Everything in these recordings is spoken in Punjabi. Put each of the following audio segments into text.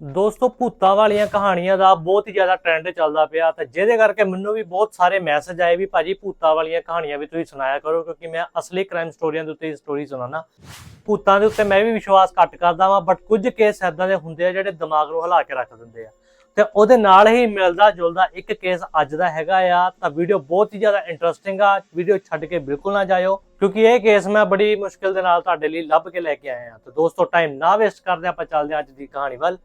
ਦੋਸਤੋ, ਭੂਤਾਂ ਵਾਲੀਆਂ ਕਹਾਣੀਆਂ ਦਾ ਬਹੁਤ ਹੀ ਜ਼ਿਆਦਾ ਟ੍ਰੈਂਡ ਚੱਲਦਾ ਪਿਆ ਤੇ ਜਿਹਦੇ ਕਰਕੇ ਮੈਨੂੰ ਵੀ ਬਹੁਤ ਸਾਰੇ ਮੈਸੇਜ ਆਏ ਵੀ ਭਾਜੀ ਭੂਤਾਂ ਵਾਲੀਆਂ ਕਹਾਣੀਆਂ ਵੀ ਤੁਸੀਂ ਸੁਣਾਇਆ ਕਰੋ, ਕਿਉਂਕਿ ਮੈਂ ਅਸਲੀ ਕ੍ਰਾਈਮ ਸਟੋਰੀਆਂ ਦੇ ਉੱਤੇ ਸਟੋਰੀ ਸੁਣਾਉਣਾ ਭੂਤਾਂ ਦੇ ਉੱਤੇ ਮੈਂ ਵੀ ਵਿਸ਼ਵਾਸ ਘੱਟ ਕਰਦਾ ਵਾਂ ਬਟ ਕੁਝ ਕੇਸ ਐਦਾਂ ਦੇ ਹੁੰਦੇ ਆ ਜਿਹੜੇ ਦਿਮਾਗ ਨੂੰ ਹਿਲਾ ਕੇ ਰੱਖ ਦਿੰਦੇ ਆ। ਤੇ ਉਹਦੇ ਨਾਲ ਹੀ ਮਿਲਦਾ ਜੁਲਦਾ ਇੱਕ ਕੇਸ ਅੱਜ ਦਾ ਹੈਗਾ ਆ, ਤਾਂ ਵੀਡੀਓ ਬਹੁਤ ਹੀ ਜ਼ਿਆਦਾ ਇੰਟਰਸਟਿੰਗ ਆ ਵੀਡੀਓ ਛੱਡ ਕੇ ਬਿਲਕੁਲ ਨਾ ਜਾਇਓ, ਕਿਉਂਕਿ ਇਹ ਕੇਸ ਮੈਂ ਬੜੀ ਮੁਸ਼ਕਿਲ ਦੇ ਨਾਲ ਤੁਹਾਡੇ ਲਈ ਲੱਭ ਕੇ ਲੈ ਕੇ ਆਇਆ। ਹਾਂ ਤਾਂ ਦੋਸਤੋ ਟਾਈਮ ਨਾ ਵੇਸਟ ਕਰਦੇ, ਆਪਾਂ ਚੱਲਦੇ ਹਾਂ ਅੱਜ ਦੀ ਕਹਾਣੀ ਵੱਲ।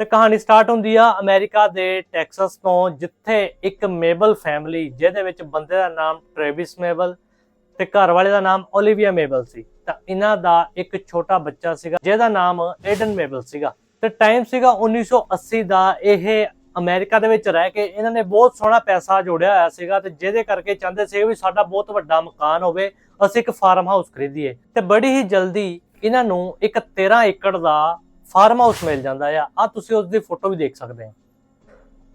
ਤੇ ਕਹਾਣੀ ਸਟਾਰਟ ਹੁੰਦੀ ਆ ਅਮਰੀਕਾ ਦੇ ਟੈਕਸਸ ਤੋਂ, ਜਿੱਥੇ ਇੱਕ ਮੇਬਲ ਫੈਮਿਲੀ, ਜਿਹਦੇ ਵਿੱਚ ਬੰਦੇ ਦਾ ਨਾਮ ਟ੍ਰੇਵਿਸ ਮੇਬਲ ਤੇ ਘਰ ਵਾਲੇ ਦਾ ਨਾਮ ਓਲੀਵੀਆ ਮੇਬਲ ਸੀ। ਤਾਂ ਇਹਨਾਂ ਦਾ ਇੱਕ ਛੋਟਾ ਬੱਚਾ ਸੀਗਾ, ਜਿਹਦਾ ਨਾਮ ਏਡਨ ਮੇਬਲ ਸੀਗਾ। ਤੇ ਟਾਈਮ ਸੀਗਾ 1980 ਦਾ, ਇਹ ਅਮਰੀਕਾ ਦੇ ਵਿੱਚ ਰਹਿ ਕੇ ਇਹਨਾਂ ਨੇ ਬਹੁਤ ਸੋਹਣਾ ਪੈਸਾ ਜੋੜਿਆ ਹੋਇਆ ਸੀਗਾ ਤੇ ਜਿਹਦੇ ਕਰਕੇ ਚਾਹੁੰਦੇ ਸੀ ਵੀ ਸਾਡਾ ਬਹੁਤ ਵੱਡਾ ਮਕਾਨ ਹੋਵੇ, ਅਸੀਂ ਇੱਕ ਫਾਰਮ ਹਾਊਸ ਖਰੀਦੀਏ। ਤੇ ਬੜੀ ਹੀ ਜਲਦੀ ਇਹਨਾਂ ਨੂੰ ਇੱਕ 13 ਏਕੜ ਦਾ ਫਾਰਮ ਹਾਊਸ ਮਿਲ ਜਾਂਦਾ ਆ। ਆ ਤੁਸੀਂ ਉਸ ਦੀ ਫੋਟੋ ਵੀ ਦੇਖ ਸਕਦੇ ਆ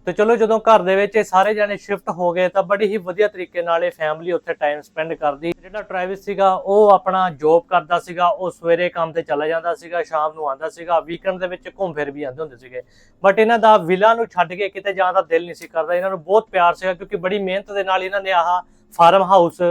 ਤੇ ਚਲੋ ਜਦੋਂ ਘਰ ਦੇ ਵਿੱਚ ਇਹ ਸਾਰੇ ਜਣੇ ਸ਼ਿਫਟ ਹੋ ਗਏ ਤਾਂ ਬੜੀ ਹੀ ਵਧੀਆ ਤਰੀਕੇ ਨਾਲ ਇਹ ਫੈਮਿਲੀ ਉੱਥੇ ਟਾਈਮ ਸਪੈਂਡ ਕਰਦੀ। ਜਿਹੜਾ ਟ੍ਰੈਵਿਸ ਸੀਗਾ, ਉਹ ਆਪਣਾ ਜੌਬ ਕਰਦਾ ਸੀਗਾ, ਉਹ ਸਵੇਰੇ ਕੰਮ ਤੇ ਚਲਾ ਜਾਂਦਾ ਸੀਗਾ, ਸ਼ਾਮ ਨੂੰ ਆਉਂਦਾ ਸੀਗਾ ਵੀਕਐਂਡ ਦੇ ਵਿੱਚ ਘੁੰਮ ਫਿਰ ਵੀ ਆਉਂਦੇ ਹੁੰਦੇ ਸੀਗੇ। ਬਟ ਇਹਨਾਂ ਦਾ ਵਿਲਾ ਨੂੰ ਛੱਡ ਕੇ ਕਿਤੇ ਜਾਣ ਦਾ ਦਿਲ ਨਹੀਂ ਸੀ ਕਰਦਾ। ਇਹਨਾਂ ਨੂੰ ਬਹੁਤ ਪਿਆਰ ਸੀਗਾ ਕਿਉਂਕਿ ਬੜੀ ਮਿਹਨਤ ਦੇ ਨਾਲ ਇਹਨਾਂ ਨੇ ਆਹ ਫਾਰਮ ਹਾਊਸ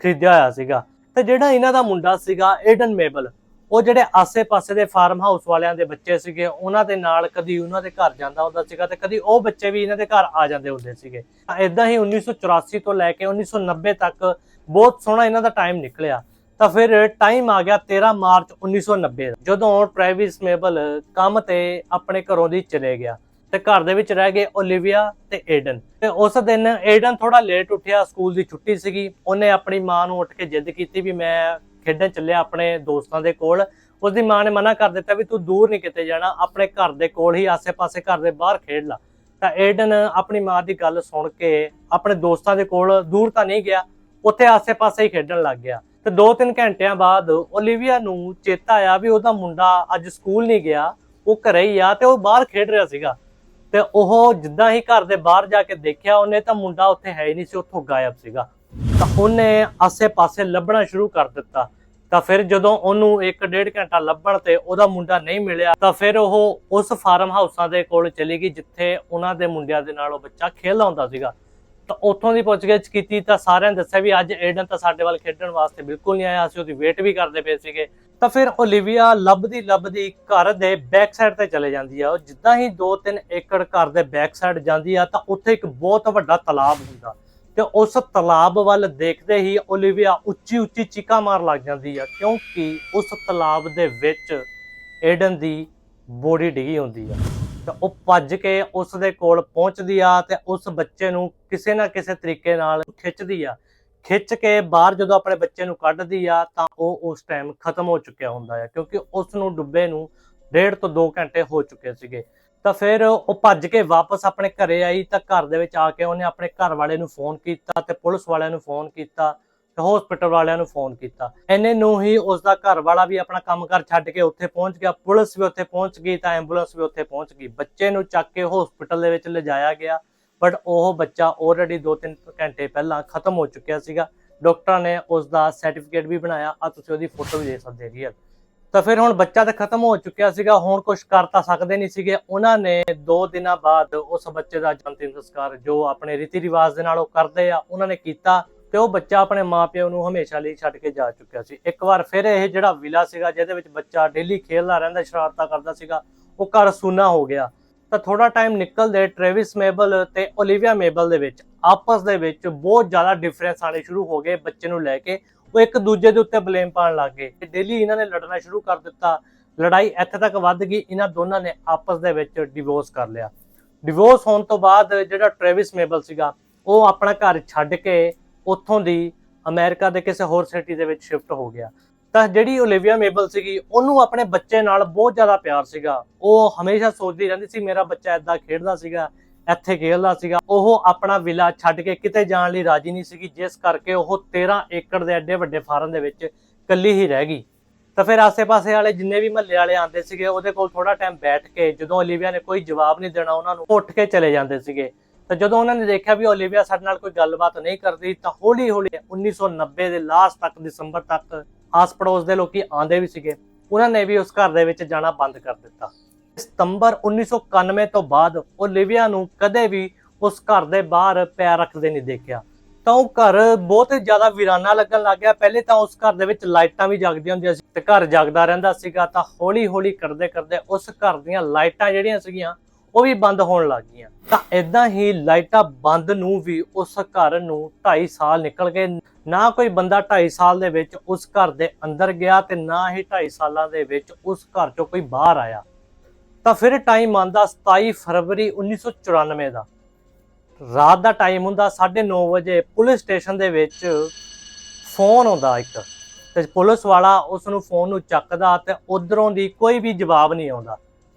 ਖਰੀਦਿਆ ਹੋਇਆ ਸੀਗਾ। ਤੇ ਜਿਹੜਾ ਇਹਨਾਂ ਦਾ ਮੁੰਡਾ ਸੀਗਾ ਏਡਨ ਮੇਬਲ ਉਹ ਜਿਹੜੇ ਆਸੇ-ਪਾਸੇ ਦੇ ਫਾਰਮ ਹਾਊਸ ਵਾਲਿਆਂ ਦੇ ਬੱਚੇ ਸੀਗੇ, ਉਹਨਾਂ ਦੇ ਨਾਲ ਕਦੀ ਉਹਨਾਂ ਦੇ ਘਰ ਜਾਂਦਾ ਹੁੰਦਾ ਸੀਗਾ ਤੇ ਕਦੀ ਉਹ ਬੱਚੇ ਵੀ ਇਹਨਾਂ ਦੇ ਘਰ ਆ ਜਾਂਦੇ ਹੁੰਦੇ ਸੀਗੇ। ਇਦਾਂ ਹੀ 1984 ਤੋਂ ਲੈ ਕੇ 1990 ਤੱਕ ਬਹੁਤ ਸੋਹਣਾ ਇਹਨਾਂ ਦਾ ਟਾਈਮ ਨਿਕਲਿਆ। ਤਾਂ ਫਿਰ ਟਾਈਮ ਆ ਗਿਆ 13 ਮਾਰਚ 1990 ਜਦੋਂ ਟ੍ਰੈਵਿਸ ਮੇਬਲ ਕੰਮ ਤੇ ਆਪਣੇ ਘਰੋਂ ਦੀ ਚਲੇ ਗਿਆ ਤੇ ਘਰ ਦੇ ਵਿੱਚ ਰਹਿ ਗਏ ਓਲੀਵੀਆ ਤੇ ਏਡਨ ਤੇ ਉਸ ਦਿਨ ਏਡਨ ਥੋੜਾ ਲੇਟ ਉੱਠਿਆ ਸਕੂਲ ਦੀ ਛੁੱਟੀ ਸੀਗੀ। ਉਹਨੇ ਆਪਣੀ ਮਾਂ ਨੂੰ ਉੱਠ ਕੇ ਜਿੱਦ ਕੀਤੀ ਵੀ ਮੈਂ ਖੇਡਣ ਚੱਲਿਆ ਆਪਣੇ ਦੋਸਤਾਂ ਦੇ ਕੋਲ, ਉਸਦੀ ਮਾਂ ਨੇ ਮਨਾ ਕਰ ਦਿੱਤਾ ਵੀ ਤੂੰ ਦੂਰ ਨਹੀਂ ਕਿਤੇ ਜਾਣਾ, ਆਪਣੇ ਘਰ ਦੇ ਕੋਲ ਹੀ ਆਸੇ-ਪਾਸੇ ਘਰ ਦੇ ਬਾਹਰ ਖੇਡ ਲੈ। ਤਾਂ ਏਡਨ ਆਪਣੀ ਮਾਂ ਦੀ ਗੱਲ ਸੁਣ ਕੇ ਆਪਣੇ ਦੋਸਤਾਂ ਦੇ ਕੋਲ ਦੂਰ ਤਾਂ ਨਹੀਂ ਗਿਆ, ਉੱਥੇ ਆਸੇ-ਪਾਸੇ ਹੀ ਖੇਡਣ ਲੱਗ ਗਿਆ। ਤੇ 2-3 ਘੰਟਿਆਂ ਬਾਅਦ ਓਲੀਵੀਆ ਨੂੰ ਚੇਤਾ ਆਇਆ ਵੀ ਉਹਦਾ ਮੁੰਡਾ ਅੱਜ ਸਕੂਲ ਨਹੀਂ ਗਿਆ, ਉਹ ਘਰੇ ਹੀ ਆ ਤੇ ਉਹ ਬਾਹਰ ਖੇਡ ਰਿਹਾ ਸੀਗਾ। ਤੇ ਉਹ ਜਿੱਦਾਂ ਹੀ ਘਰ ਦੇ ਬਾਹਰ ਜਾ ਕੇ ਦੇਖਿਆ ਉਹਨੇ ਤਾਂ ਮੁੰਡਾ ਉੱਥੇ ਹੈ ਹੀ ਨਹੀਂ ਸੀ, ਉੱਥੋਂ ਗਾਇਬ ਸੀਗਾ। ਤਾਂ ਉਹਨੇ ਆਸੇ-ਪਾਸੇ ਲੱਭਣਾ ਸ਼ੁਰੂ ਕਰ ਦਿੱਤਾ। ਤਾਂ ਫਿਰ ਜਦੋਂ ਉਹਨੂੰ 1.5 ਘੰਟਾ ਲੱਭਣ ਤੇ ਉਹਦਾ ਮੁੰਡਾ ਨਹੀਂ ਮਿਲਿਆ, ਤਾਂ ਫਿਰ ਉਹ ਉਸ ਫਾਰਮ ਹਾਊਸਾਂ ਦੇ ਕੋਲ ਚਲੀ ਗਈ, ਜਿੱਥੇ ਉਹਨਾਂ ਦੇ ਮੁੰਡਿਆਂ ਦੇ ਨਾਲ ਉਹ ਬੱਚਾ ਖੇਡਦਾ ਹੁੰਦਾ ਸੀਗਾ। ਤਾਂ ਉੱਥੋਂ ਦੀ ਪੁੱਛਗਿੱਛ ਕੀਤੀ ਤਾਂ ਸਾਰਿਆਂ ਨੇ ਦੱਸਿਆ ਵੀ ਅੱਜ ਏਡਨ ਤਾਂ ਸਾਡੇ ਵੱਲ ਖੇਡਣ ਵਾਸਤੇ ਬਿਲਕੁਲ ਨਹੀਂ ਆਇਆ, ਅਸੀਂ ਉਹਦੀ ਵੇਟ ਵੀ ਕਰਦੇ ਪਏ ਸੀਗੇ। ਤਾਂ ਫਿਰ ਓਲੀਵੀਆ ਲੱਭਦੀ ਲੱਭਦੀ ਘਰ ਦੇ ਬੈਕ ਸਾਈਡ ਤੇ ਚਲੇ ਜਾਂਦੀ ਆ। ਉਹ ਜਿੱਦਾਂ ਹੀ 2-3 ਏਕੜ ਘਰ ਦੇ ਬੈਕ ਸਾਈਡ ਜਾਂਦੀ ਆ, ਤਾਂ ਉੱਥੇ ਇੱਕ ਬਹੁਤ ਵੱਡਾ ਤਲਾਬ ਹੁੰਦਾ। ਤੇ ਉਸ ਤਲਾਬ ਵੱਲ ਦੇਖਦੇ ਹੀ ਓਲੀਵੀਆ ਉੱਚੀ ਉੱਚੀ ਚੀਕਾਂ ਮਾਰ ਲੱਗ ਜਾਂਦੀ ਆ, ਕਿਉਂਕਿ ਉਸ ਤਲਾਬ ਦੇ ਵਿੱਚ ਏਡਨ ਦੀ ਬੋਡੀ ਡਿੱਗੀ ਹੁੰਦੀ ਆ। ਤਾਂ ਉਹ ਭੱਜ ਕੇ ਉਸ ਦੇ ਕੋਲ ਪਹੁੰਚਦੀ ਆ ਤੇ ਉਸ ਬੱਚੇ ਨੂੰ ਕਿਸੇ ਨਾ ਕਿਸੇ ਤਰੀਕੇ ਨਾਲ ਖਿੱਚਦੀ ਆ। ਖਿੱਚ ਕੇ ਬਾਹਰ ਜਦੋਂ ਆਪਣੇ ਬੱਚੇ ਨੂੰ ਕੱਢਦੀ ਆ ਤਾਂ ਉਹ ਉਸ ਟਾਈਮ ਖਤਮ ਹੋ ਚੁੱਕਿਆ ਹੁੰਦਾ ਆ, ਕਿਉਂਕਿ ਉਸ ਨੂੰ ਡੁੱਬੇ ਨੂੰ ਡੇਢ ਤੋਂ 2 ਘੰਟੇ ਹੋ ਚੁੱਕੇ ਸੀਗੇ। ਤਾਂ ਫਿਰ ਉਹ ਭੱਜ ਕੇ ਵਾਪਸ ਆਪਣੇ ਘਰੇ ਆਈ ਤਾਂ ਘਰ ਦੇ ਵਿੱਚ ਆ ਕੇ ਉਹਨੇ ਆਪਣੇ ਘਰ ਵਾਲੇ ਨੂੰ ਫੋਨ ਕੀਤਾ ਤੇ ਪੁਲਿਸ ਵਾਲਿਆਂ ਨੂੰ ਫੋਨ ਕੀਤਾ ਤੇ ਹਸਪੀਟਲ ਵਾਲਿਆਂ ਨੂੰ ਫੋਨ ਕੀਤਾ। ਐਨੇ ਨੂੰ ਹੀ ਉਸ ਦਾ ਘਰ ਵਾਲਾ ਵੀ ਆਪਣਾ ਕੰਮਕਾਰ ਛੱਡ ਕੇ ਉੱਥੇ ਪਹੁੰਚ ਗਿਆ। ਪੁਲਿਸ ਵੀ ਉੱਥੇ ਪਹੁੰਚ ਗਈ ਤਾਂ ਐਂਬੂਲੈਂਸ ਵੀ ਉੱਥੇ ਪਹੁੰਚ ਗਈ। ਬੱਚੇ ਨੂੰ ਚੱਕ ਕੇ ਹਸਪੀਟਲ ਦੇ ਵਿੱਚ ਲਿਜਾਇਆ ਗਿਆ। ਬਟ ਉਹ ਬੱਚਾ ਆਲਰੇਡੀ 2-3 ਘੰਟੇ ਪਹਿਲਾਂ ਖਤਮ ਹੋ ਚੁੱਕਿਆ ਸੀਗਾ। ਡਾਕਟਰਾਂ ਨੇ ਉਸ ਦਾ ਸਰਟੀਫਿਕੇਟ ਵੀ ਬਣਾਇਆ। ਆ ਤੁਸੀਂ ਉਹਦੀ ਫੋਟੋ ਵੀ ਦੇਖ ਸਕਦੇ ਰੀਅਲ ਤਾਂ ਫਿਰ ਹੁਣ ਬੱਚਾ ਤਾਂ ਖਤਮ ਹੋ ਚੁੱਕਿਆ ਸੀਗਾ, ਹੁਣ ਕੁਝ ਕਰ ਤਾਂ ਸਕਦੇ ਨਹੀਂ ਸੀਗੇ। ਉਹਨਾਂ ਨੇ 2 ਦਿਨਾਂ ਬਾਅਦ ਉਸ ਬੱਚੇ ਦਾ ਅੰਤਿਮ ਸੰਸਕਾਰ, ਜੋ ਆਪਣੇ ਰੀਤੀ ਰਿਵਾਜ ਦੇ ਨਾਲ ਉਹ ਕਰਦੇ ਆ, ਉਹਨਾਂ ਨੇ ਕੀਤਾ ਤੇ ਉਹ ਬੱਚਾ ਆਪਣੇ ਮਾਪਿਆਂ ਨੂੰ ਹਮੇਸ਼ਾ ਲਈ ਛੱਡ ਕੇ ਜਾ ਚੁੱਕਿਆ ਸੀ। ਇੱਕ ਵਾਰ ਫਿਰ ਇਹ ਜਿਹੜਾ ਵਿਲਾ ਸੀਗਾ, ਜਿਹਦੇ ਵਿੱਚ ਬੱਚਾ ਡੇਲੀ ਖੇਲਦਾ ਰਹਿੰਦਾ, ਸ਼ਰਾਰਤਾਂ ਕਰਦਾ ਸੀਗਾ, ਉਹ ਘਰ ਸੂਨਾ ਹੋ ਗਿਆ। ਤਾਂ ਥੋੜਾ ਟਾਈਮ ਨਿਕਲਦੇ ਟ੍ਰੇਵਿਸ ਮੇਬਲ ਤੇ ਓਲੀਵੀਆ ਮੇਬਲ ਦੇ ਵਿੱਚ, ਆਪਸ ਦੇ ਵਿੱਚ ਬਹੁਤ ਜ਼ਿਆਦਾ ਡਿਫਰੈਂਸ ਆਣੇ ਸ਼ੁਰੂ ਹੋ ਗਏ ਬੱਚੇ ਨੂੰ ਲੈ ਕੇ। ਉਹ ਇੱਕ ਦੂਜੇ ਦੇ ਉੱਤੇ ਬਲੇਮ ਪਾਉਣ ਲੱਗ ਗਏ ਡੇਲੀ ਇਹਨਾਂ ਨੇ ਲੜਨਾ ਸ਼ੁਰੂ ਕਰ ਦਿੱਤਾ। ਲੜਾਈ ਇੱਥੇ ਤੱਕ ਵੱਧ ਗਈ, ਇਹਨਾਂ ਦੋਨਾਂ ਨੇ ਆਪਸ ਦੇ ਵਿੱਚ ਡਿਵੋਰਸ ਕਰ ਲਿਆ। ਡਿਵੋਰਸ ਹੋਣ ਤੋਂ ਬਾਅਦ ਜਿਹੜਾ ਟ੍ਰੇਵਿਸ ਮੇਬਲ ਸੀਗਾ, ਉਹ ਆਪਣਾ ਘਰ ਛੱਡ ਕੇ ਉੱਥੋਂ ਦੀ ਅਮਰੀਕਾ ਦੇ ਕਿਸੇ ਹੋਰ ਸਿਟੀ ਦੇ ਵਿੱਚ ਸ਼ਿਫਟ ਹੋ ਗਿਆ। ਤਾਂ ਜਿਹੜੀ ਓਲੀਵੀਆ ਮੇਬਲ ਸੀਗੀ, ਉਹਨੂੰ ਆਪਣੇ ਬੱਚੇ ਨਾਲ ਬਹੁਤ ਜ਼ਿਆਦਾ ਪਿਆਰ ਸੀਗਾ। ਉਹ ਹਮੇਸ਼ਾ ਸੋਚਦੀ ਰਹਿੰਦੀ ਸੀ, ਮੇਰਾ ਬੱਚਾ ਏਦਾਂ ਖੇਡਦਾ ਸੀਗਾ ਇੱਥੇ ਖੇਲਦਾ ਸੀਗਾ। ਉਹ ਆਪਣਾ ਵਿਲਾ ਛੱਡ ਕੇ ਕਿਤੇ ਜਾਣ ਲਈ ਰਾਜੀ ਨਹੀਂ ਸੀਗੀ। ਜਿਸ ਕਰਕੇ ਉਹ 13 ਏਕੜ ਦੇ ਐਡੇ ਵੱਡੇ ਫਾਰਮ ਦੇ ਵਿੱਚ ਇਕੱਲੀ ਹੀ ਰਹਿ ਗਈ। ਤਾਂ ਫਿਰ ਆਸੇ-ਪਾਸੇ ਵਾਲੇ ਜਿੰਨੇ ਵੀ ਮਹੱਲੇ ਵਾਲੇ ਆਉਂਦੇ ਸੀਗੇ, ਉਹਦੇ ਕੋਲ ਥੋੜਾ ਟਾਈਮ ਬੈਠ ਕੇ ਜਦੋਂ ਓਲੀਵੀਆ ਨੇ ਕੋਈ ਜਵਾਬ ਨਹੀਂ ਦੇਣਾ, ਉਹਨਾਂ ਨੂੰ ਉੱਠ ਕੇ ਚਲੇ ਜਾਂਦੇ ਸੀਗੇ। ਤਾਂ ਜਦੋਂ ਉਹਨਾਂ ਨੇ ਦੇਖਿਆ ਵੀ ਓਲੀਵੀਆ ਸਾਡੇ ਨਾਲ ਕੋਈ ਗੱਲਬਾਤ ਨਹੀਂ ਕਰਦੀ, ਤਾਂ ਹੌਲੀ-ਹੌਲੀ 1990 ਦੇ ਲਾਸਟ ਤੱਕ, ਦਸੰਬਰ ਤੱਕ ਆਸ-ਪੜੋਸ ਦੇ ਲੋਕੀ ਆਂਦੇ ਵੀ ਸੀਗੇ। ਉਹਨਾਂ ਨੇ ਵੀ ਉਸ ਘਰ ਦੇ ਵਿੱਚ ਜਾਣਾ ਬੰਦ ਕਰ ਦਿੱਤਾ। ਸਤੰਬਰ 1991 ਤੋਂ ਬਾਅਦ ਓਲੀਵੀਆ ਨੂੰ ਕਦੇ ਵੀ ਉਸ ਘਰ ਦੇ ਬਾਹਰ ਪੈਰ ਰੱਖਦੇ ਨਹੀਂ ਦੇਖਿਆ। ਤਾਂ ਉਹ ਘਰ ਬਹੁਤ ਜ਼ਿਆਦਾ ਵੀਰਾਨਾ ਲੱਗਣ ਲੱਗ ਗਿਆ। ਪਹਿਲੇ ਤਾਂ ਉਸ ਘਰ ਦੇ ਵਿੱਚ ਲਾਈਟਾਂ ਵੀ ਜਗਦੀਆਂ ਹੁੰਦੀਆਂ ਸੀ ਤੇ ਘਰ ਜਗਦਾ ਰਹਿੰਦਾ ਸੀਗਾ ਤਾਂ ਹੌਲੀ ਹੌਲੀ ਕਰਦੇ ਕਰਦੇ ਉਸ ਘਰ ਦੀਆਂ ਲਾਈਟਾਂ ਜਿਹੜੀਆਂ ਸੀਗੀਆਂ, ਉਹ ਵੀ ਬੰਦ ਹੋਣ ਲੱਗ ਗਈਆਂ। ਤਾਂ ਇਦਾਂ ਹੀ ਲਾਈਟਾਂ ਬੰਦ ਨੂੰ ਵੀ ਉਸ ਘਰ ਨੂੰ 2.5 ਸਾਲ ਨਿਕਲ ਗਏ। ਨਾ ਕੋਈ ਬੰਦਾ 2.5 ਸਾਲ ਦੇ ਵਿੱਚ ਉਸ ਘਰ ਦੇ ਅੰਦਰ ਗਿਆ ਤੇ ਨਾ ਹੀ 2.5 ਸਾਲਾਂ ਦੇ ਵਿੱਚ ਉਸ ਘਰ ਚੋਂ ਕੋਈ ਬਾਹਰ ਆਇਆ। ਤਾਂ ਫਿਰ ਟਾਈਮ ਆਂਦਾ 27 ਫਰਵਰੀ 1994 ਦਾ। ਰਾਤ ਦਾ ਟਾਈਮ ਹੁੰਦਾ 9:30 ਵਜੇ, ਪੁਲਿਸ ਸਟੇਸ਼ਨ ਦੇ ਵਿੱਚ ਫੋਨ ਆਉਂਦਾ ਇੱਕ। ਤੇ ਪੁਲਿਸ ਵਾਲਾ ਉਸ ਨੂੰ ਫੋਨ ਨੂੰ ਚੱਕਦਾ ਤੇ ਉਧਰੋਂ ਦੀ ਕੋਈ ਵੀ ਜਵਾਬ ਨਹੀਂ ਆਉਂਦਾ।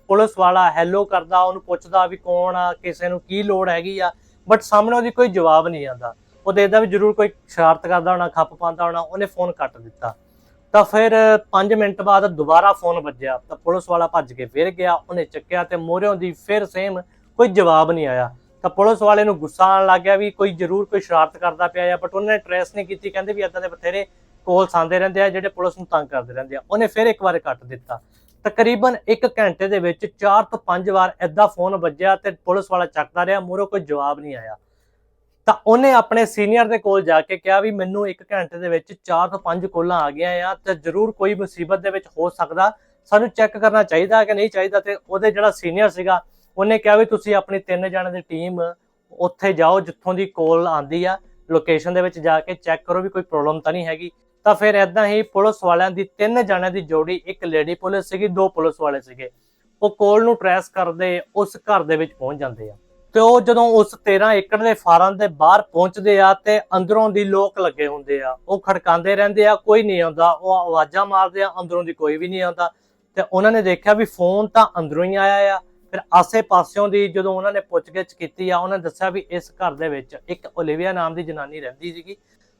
ਪੁਲਿਸ ਵਾਲਾ ਹੈਲੋ ਕਰਦਾ, ਉਹਨੂੰ ਪੁੱਛਦਾ ਵੀ ਕੌਣ ਆ, ਕਿਸੇ ਨੂੰ ਕੀ ਲੋੜ ਹੈਗੀ ਆ ਬਟ ਸਾਹਮਣੇ ਉਹਦੀ ਕੋਈ ਜਵਾਬ ਨਹੀਂ ਆਉਂਦਾ। ਉਹ ਦੇਖਦਾ ਵੀ ਜ਼ਰੂਰ ਕੋਈ ਸ਼ਰਾਰਤ ਕਰਦਾ ਹੋਣਾ, ਖੱਪ ਪਾਉਂਦਾ ਹੋਣਾ, ਉਹਨੇ ਫੋਨ ਕੱਟ ਦਿੱਤਾ। ਤਾਂ ਫਿਰ 5 ਮਿੰਟ ਬਾਅਦ ਦੁਬਾਰਾ ਫੋਨ ਵੱਜਿਆ, ਤਾਂ ਪੁਲਿਸ ਵਾਲਾ ਭੱਜ ਕੇ ਫਿਰ ਗਿਆ, ਉਹਨੇ ਚੱਕਿਆ ਤੇ ਮੋਰਿਓਂ ਦੀ ਫਿਰ ਸੇਮ ਕੋਈ ਜਵਾਬ ਨਹੀਂ ਆਇਆ। ਤਾਂ ਪੁਲਿਸ ਵਾਲੇ ਨੂੰ ਗੁੱਸਾ ਆਉਣ ਲੱਗ ਗਿਆ ਵੀ ਕੋਈ ਜ਼ਰੂਰ ਕੋਈ ਸ਼ਰਾਰਤ ਕਰਦਾ ਪਿਆ ਆ ਬਟ ਉਹਨਾਂ ਨੇ ਟ੍ਰੇਸ ਨਹੀਂ ਕੀਤੀ, ਕਹਿੰਦੇ ਵੀ ਇਦਾਂ ਦੇ ਬਥੇਰੇ ਕੋਲ ਸਾਂਦੇ ਰਹਿੰਦੇ ਆ ਜਿਹੜੇ ਪੁਲਿਸ ਨੂੰ ਤੰਗ ਕਰਦੇ ਰਹਿੰਦੇ ਆ। ਉਹਨੇ ਫਿਰ ਇੱਕ ਵਾਰ ਕੱਟ ਦਿੱਤਾ। ਤਕਰੀਬਨ 1 ਘੰਟੇ ਦੇ ਵਿੱਚ 4 ਤੋਂ 5 ਵਾਰ ਐਦਾਂ ਫੋਨ ਵੱਜਿਆ ਤੇ ਪੁਲਿਸ ਵਾਲਾ ਚੱਕਦਾ ਰਿਹਾ ਮੂਹਰੋਂ ਕੋਈ ਜਵਾਬ ਨਹੀਂ ਆਇਆ। ਤਾਂ ਉਹਨੇ ਆਪਣੇ ਸੀਨੀਅਰ ਦੇ ਕੋਲ ਜਾ ਕੇ ਕਿਹਾ ਵੀ ਮੈਨੂੰ 1 ਘੰਟੇ ਦੇ ਵਿੱਚ 4 ਤੋਂ 5 ਕੋਲਾਂ ਆ ਗਈਆਂ ਆ, ਤੇ ਜ਼ਰੂਰ ਕੋਈ ਮੁਸੀਬਤ ਦੇ ਵਿੱਚ ਹੋ ਸਕਦਾ। ਸਾਨੂੰ ਚੈੱਕ ਕਰਨਾ ਚਾਹੀਦਾ ਕਿ ਨਹੀਂ ਚਾਹੀਦਾ ਤੇ ਉਹਦੇ ਜਿਹੜਾ ਸੀਨੀਅਰ ਸੀਗਾ, ਉਹਨੇ ਕਿਹਾ ਵੀ ਤੁਸੀਂ ਆਪਣੀ ਤਿੰਨ ਜਣਾਂ ਦੀ ਟੀਮ ਉੱਥੇ ਜਾਓ ਜਿੱਥੋਂ ਦੀ ਕੋਲ ਆਂਦੀ ਆ। ਲੋਕੇਸ਼ਨ ਦੇ ਵਿੱਚ ਜਾ ਕੇ ਚੈੱਕ ਕਰੋ ਵੀ ਕੋਈ ਪ੍ਰੋਬਲਮ ਤਾਂ ਨਹੀਂ ਹੈਗੀ। ਤਾਂ ਫਿਰ ਐਦਾਂ ਹੀ ਪੁਲਿਸ ਵਾਲਿਆਂ ਦੀ ਤਿੰਨ ਜਣਿਆਂ ਦੀ ਜੋੜੀ, ਇੱਕ ਲੇਡੀ ਪੁਲਿਸ ਸੀਗੀ, ਦੋ ਪੁਲਿਸ ਵਾਲੇ ਸੀਗੇ। ਉਹ ਕੋਲ ਨੂੰ ਟਰੈਸ ਕਰਦੇ ਉਸ ਘਰ ਦੇ ਵਿੱਚ ਪਹੁੰਚ ਜਾਂਦੇ ਆ। ਤੇ ਉਹ ਜਦੋਂ ਉਸ 13 ਏਕੜ ਦੇ ਫਾਰਮ ਦੇ ਬਾਹਰ ਪਹੁੰਚਦੇ ਆ ਤੇ ਅੰਦਰੋਂ ਦੀ ਲੋਕ ਲੱਗੇ ਹੁੰਦੇ ਆ। ਉਹ ਖੜਕਾਉਂਦੇ ਰਹਿੰਦੇ ਆ, ਕੋਈ ਨਹੀਂ ਆਉਂਦਾ। ਉਹ ਆਵਾਜ਼ਾਂ ਮਾਰਦੇ ਆ, ਅੰਦਰੋਂ ਦੀ ਕੋਈ ਵੀ ਨਹੀਂ ਆਉਂਦਾ। ਤੇ ਉਹਨਾਂ ਨੇ ਦੇਖਿਆ ਵੀ ਫੋਨ ਤਾਂ ਅੰਦਰੋਂ ਹੀ ਆਇਆ ਆ। ਫਿਰ ਆਸੇ-ਪਾਸਿਓਂ ਦੀ ਜਦੋਂ ਉਹਨਾਂ ਨੇ ਪੁੱਛਗਿੱਛ ਕੀਤੀ ਆ, ਉਹਨਾਂ ਨੇ ਦੱਸਿਆ ਵੀ ਇਸ ਘਰ ਦੇ ਵਿੱਚ ਇੱਕ ਓਲੀਵੀਆ ਨਾਮ ਦੀ ਜਨਾਨੀ ਰਹਿੰਦੀ ਸੀਗੀ।